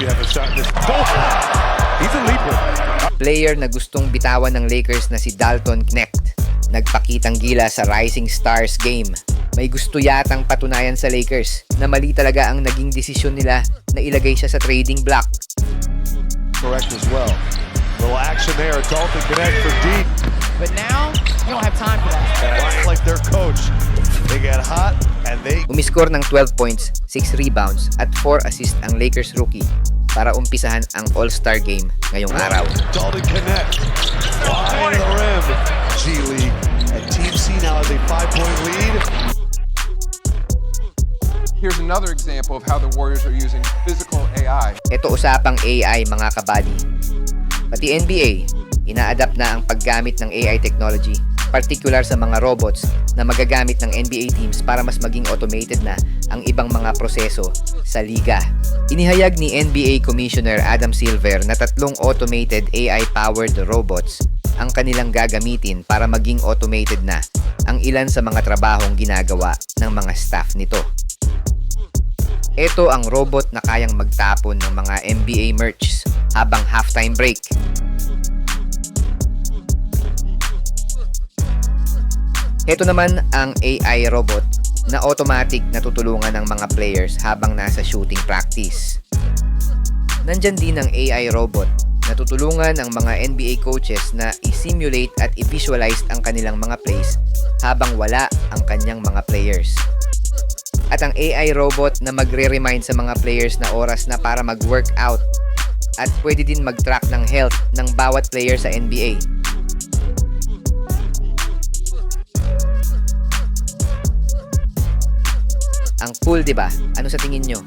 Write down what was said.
you have a shot this. Oh, he's a leaper. Player na gustong bitawan ng Lakers na si Dalton Knecht. Nagpakitang gila sa Rising Stars game. May gusto yatang patunayan sa Lakers na mali talaga ang naging desisyon nila na ilagay siya sa trading block. Correct as well. Little action there. Dalton connect for deep. But now, you don't have time for that. Like their coach, they get hot and they Umiskor ng 12 points, 6 rebounds at 4 assists ang Lakers rookie para umpisahan ang All-Star game ngayong araw. Dalton connect. Wide of the rim. G League. And Team C now has a five-point lead. Here's another example of how the Warriors are using physical AI. Ito usapang AI mga kabady. Pati NBA, ina-adapt na ang paggamit ng AI technology, particular sa mga robots na magagamit ng NBA teams para mas maging automated na ang ibang mga proseso sa liga. Inihayag ni NBA Commissioner Adam Silver na tatlong automated AI-powered robots ang kanilang gagamitin para maging automated na ang ilan sa mga trabahong ginagawa ng mga staff nito. Ito ang robot na kayang magtapon ng mga NBA merch habang halftime break. Ito naman ang AI robot na automatic na tutulungan ng mga players habang nasa shooting practice. Nandyan din ang AI robot na tutulungan ang mga NBA coaches na i-simulate at i-visualize ang kanilang mga plays habang wala ang kanyang mga players at ang AI robot na magre-remind sa mga players na oras na para mag-workout at pwede din mag-track ng health ng bawat player sa NBA. Ang cool, 'di ba? Ano sa tingin nyo?